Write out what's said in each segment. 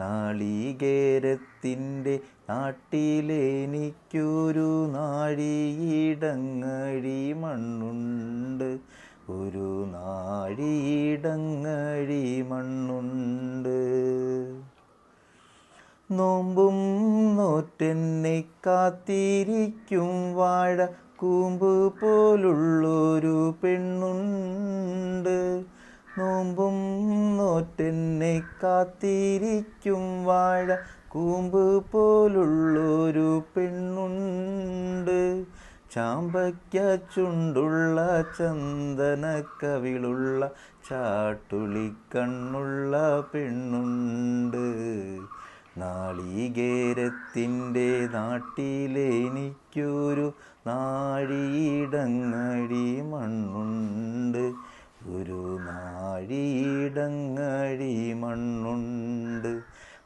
നാളികേരത്തിന്റെ നാട്ടിലെനിക്കൊരു നാഴിയിടങ്ങഴി മണ്ണുണ്ട്. ഒരു നാഴിയിടങ്ങഴി മണ്ണുണ്ട്. നോമ്പും നോറ്റെന്നെ കാത്തിരിക്കും വാഴ കൂമ്പ് പോലുള്ളൊരു പെണ്ണുണ്ട്. നോമ്പും നോറ്റെന്നെ കാത്തിരിക്കും വാഴ. കൂമ്പ് പോലുള്ളൊരു പെണ്ണുണ്ട്. ചാമ്പയ്ക്ക ചുണ്ടുള്ള ചന്ദന കവിളുള്ള ചാട്ടുളി ചാട്ടുളിക്കണ്ണുള്ള പെണ്ണുണ്ട്. നാളികേരത്തിന്റെ നാട്ടിലെനിക്കൊരു നാഴിയിടങ്ങഴി മണ്ണുണ്ട്. ഒരു നാഴിയിടങ്ങഴി മണ്ണുണ്ട്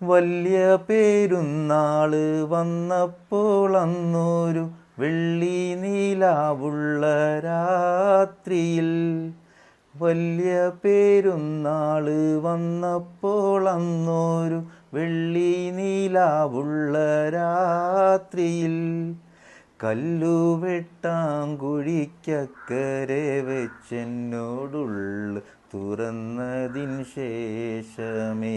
വലിയ പെരുന്നാൾ വന്നപ്പോൾ അന്നൊരു വെള്ളി നീലാവുള്ള രാത്രിയിൽ വലിയ പെരുന്നാൾ വന്നപ്പോൾ അന്നൊരു വെള്ളി നീലാവുള്ള രാത്രിയിൽ കല്ലുവെട്ടാങ്കുഴിക്കക്കരെ വെച്ചെന്നോടുള്ള തുറന്നതിൻ ശേഷമേ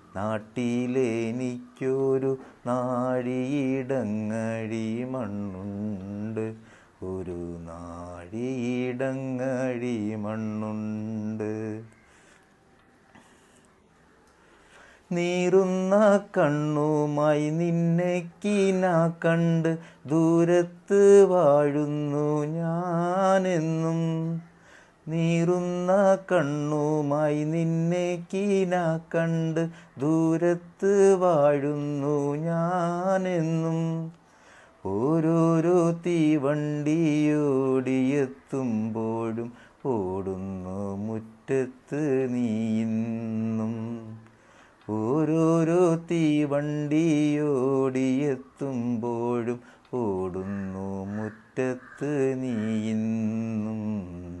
നാട്ടിലെനിക്കൊരു നാഴിയിടങ്ങഴി മണ്ണുണ്ട്. ഒരു നാഴിയിടങ്ങഴി മണ്ണുണ്ട്. നീറുന്ന കണ്ണുമായി നിന്നെ കീന കണ്ട് ദൂരത്ത് വാഴുന്നു ഞാനെന്നും. നീറുന്ന കണ്ണുമായി നിന്നെ കീന കണ്ട് ദൂരത്ത് വാഴുന്നു ഞാനെന്നും. ഓരോരോ തീവണ്ടിയോടിയെത്തുമ്പോഴും ഓടുന്നു മുറ്റത്ത് നീയിന്നും ഓരോരോ തീവണ്ടിയോടിയെത്തുമ്പോഴും ഓടുന്നു മുറ്റത്ത് നീയിന്നും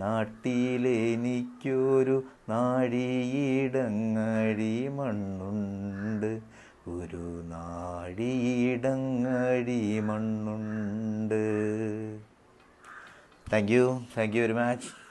നാട്ടിലെനിക്കൊരു നാഴിയിടങ്ങഴി മണ്ണുണ്ട്. ഒരു നാഴിയിടങ്ങഴി മണ്ണുണ്ട്. Thank you thank you very much